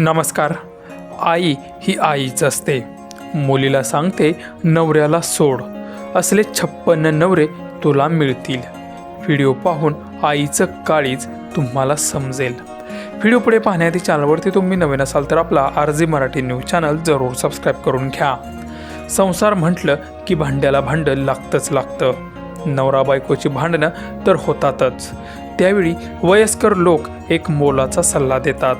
नमस्कार. आई ही आईच असते. मुलीला सांगते नवऱ्याला सोड. असले छप्पन्न नवरे तुला मिळतील. व्हिडिओ पाहून आईचं काळीज तुम्हाला समजेल. व्हिडिओ पुढे पाहण्याआधी चॅनलवरती तुम्ही नवीन असाल तर आपला R G Marathi news channel जरूर सबस्क्राईब करून घ्या. संसार म्हटलं की भांड्याला भांडं लागतंच लागतं. नवरा बायकोची भांडणं तर होतातच. त्यावेळी वयस्कर लोक एक मोलाचा सल्ला देतात.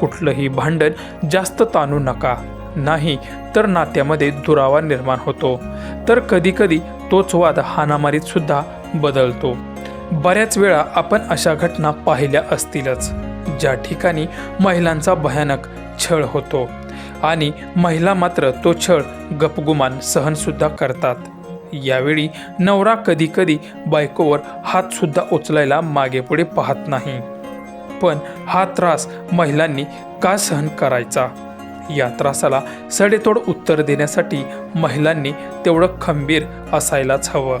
कुठलंही भांडण जास्त ताणू नका. नाही तर नात्यामध्ये दुरावा निर्माण होतो. तर कधीकधी तोच वाद हानामारीत सुद्धा बदलतो. बऱ्याच वेळा आपण अशा घटना पाहिल्या असतीलच ज्या ठिकाणी महिलांचा भयानक छळ होतो आणि महिला मात्र तो छळ गपगुमान सहनसुद्धा करतात. यावेळी नवरा कधीकधी बायकोवर हातसुद्धा उचलायला मागेपुढे पाहत नाही. पण हा त्रास महिलांनी का सहन करायचा? या त्रासाला सडेतोड उत्तर देण्यासाठी महिलांनी तेवढं खंबीर असायलाच हवं.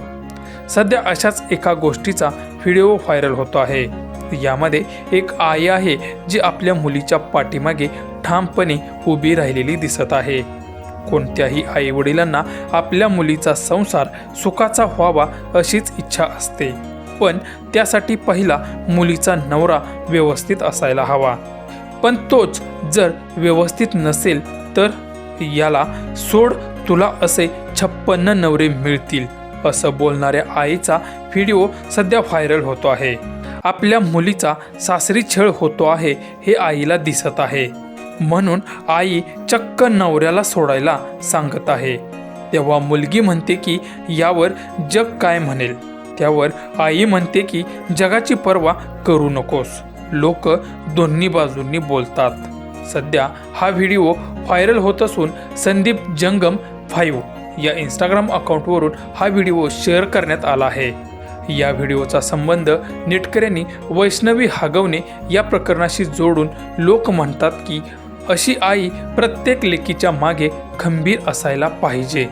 सध्या अशाच एका गोष्टीचा व्हिडिओ व्हायरल होतो आहे. यामध्ये एक आई आहे जी आपल्या मुलीच्या पाठीमागे ठामपणे उभी राहिलेली दिसत आहे. कोणत्याही आई वडिलांना आपल्या मुलीचा संसार सुखाचा व्हावा अशीच इच्छा असते. पण त्यासाठी पहिला मुलीचा नवरा व्यवस्थित असायला हवा. पण तोच जर व्यवस्थित नसेल तर याला सोड तुला असे छप्पन्न नवरे मिळतील असं बोलणाऱ्या आईचा व्हिडिओ सध्या व्हायरल होतो आहे. आपल्या मुलीचा सासरी छळ होतो आहे हे आईला दिसत आहे. म्हणून आई चक्क नवऱ्याला सोडायला सांगत आहे. तेव्हा मुलगी म्हणते की यावर जग काय म्हणेल? त्यावर आई म्हणते की जगाची पर्वा करू नकोस. लोक दोन्ही बाजूंनी बोलतात. सध्या हा व्हिडिओ व्हायरल होत असून संदीप जंगम फाईव्ह या इंस्टाग्राम अकाउंटवरून हा व्हिडिओ शेअर करण्यात आला आहे. या व्हिडिओचा संबंध नेटकऱ्यांनी वैष्णवी हागवणे या प्रकरणाशी जोडून लोक म्हणतात की अशी आई प्रत्येक लेकीच्या मागे खंबीर असायला पाहिजे.